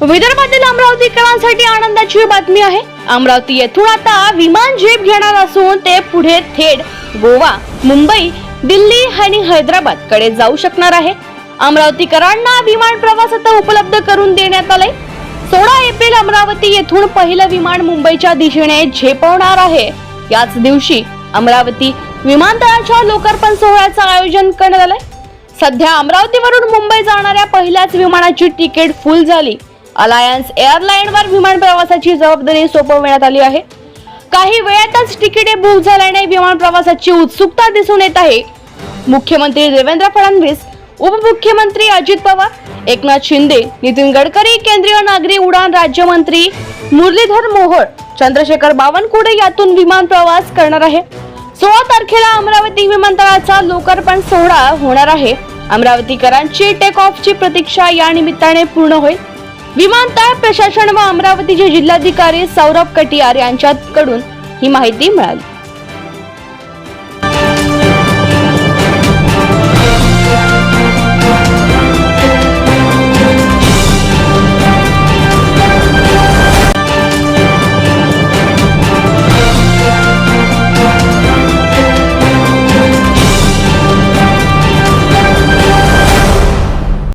विदर्भातील अमरावतीकरांसाठी आनंदाची बातमी आहे. अमरावती येथून आता विमान जीप घेणार असून ते पुढे थेट गोवा मुंबई दिल्ली आणि हैदराबादकडे जाऊ शकणार आहे. अमरावतीकरांना विमान प्रवास आता उपलब्ध करून देण्यात आलाय. सोळा एप्रिल अमरावती येथून पहिलं विमान मुंबईच्या दिशेने झेपवणार आहे. याच दिवशी अमरावती विमानतळाच्या लोकार्पण सोहळ्याचं आयोजन करण्यात आलंय. सध्या अमरावतीवरून मुंबई जाणाऱ्या पहिल्याच विमानाची तिकीट फुल झाली. अलायन्स एअरलाईनवर विमान प्रवासाची जबाबदारी सोपवण्यात आली आहे. काही वेळातच तिकिटे बुक झाल्याने विमान प्रवासाची उत्सुकता दिसून येत आहे. मुख्यमंत्री देवेंद्र फडणवीस उपमुख्यमंत्री अजित पवार एकनाथ शिंदे नितीन गडकरी केंद्रीय नागरी उडान राज्यमंत्री मुरलीधर मोहोळ चंद्रशेखर बावनकुळे यातून विमान प्रवास करणार आहे. सोळा तारखेला अमरावती विमानतळाचा लोकार्पण सोहळा होणार आहे. अमरावतीकरांची टेक ऑफची प्रतीक्षा या निमित्ताने पूर्ण होईल. विमानतळ प्रशासन व अमरावतीचे जिल्हाधिकारी सौरभ कटियार यांच्याकडून ही माहिती मिळाली.